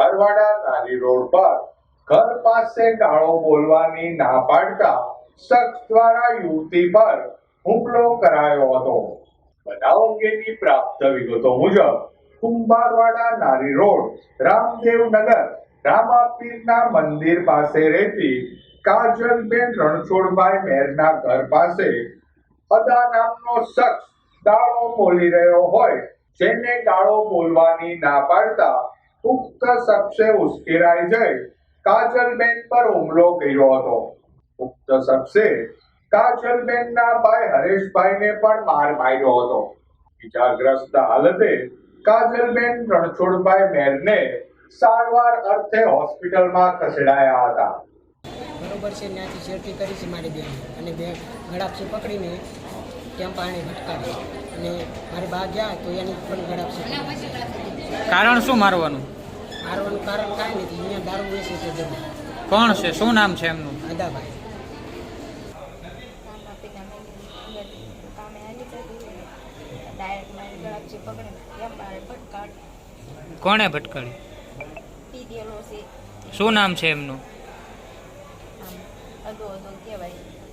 હરવાડા નારી રોડ પર ઘર પાસે ગાળો બોલવાની ના પાડતા શખ્સ દ્વારા યુવતી પર હુમલો કરાયો હતો. બનાવ અંગેની પ્રાપ્ત વિગતો મુજબ કુંભારવાડા નારી રોડ, રામદેવનગર, રામાપીરના મંદિર પાસે રહેતી કાજલબેન રણછોડભાઈ મેરના ઘર પાસે અદા નામનો શખ્સ ગાળો બોલી રહ્યો હોય, જેને ગાળો બોલવાની ના પાડતા ઉક્ત શખ્સે ઉશ્કેરાઈ જઈ કાજલબેન પર હુમલો કર્યો હતો. ઉક્ત શખ્સે કાજલબેનના ભાઈ હરેશભાઈને પણ માર માર્યો હતો. ઇજાગ્રસ્ત હાલતે કાજલબેન રણછોડભાઈ મેરને સારવાર અર્થે હોસ્પિટલમાં ખસેડાયા હતા. બરોબર છે, ત્યાંથી શેરટી કરી છે મારી બેન. અને બે ગળાપસી પકડીને ત્યાં પાણી ભટકાવી અને મારી બા ગયા તો એની પણ ગળાપસી. કારણ શું મારવાનું? મારવાનું કારણ કાંઈ નથી. અહીંયા દારૂ વેચે છે જમીન કોણ છે? શું નામ છે એમનું? અદાભાઈ કોણે ભટકાડી? શું નામ છે એમનું? અડો અડો કહેવાય.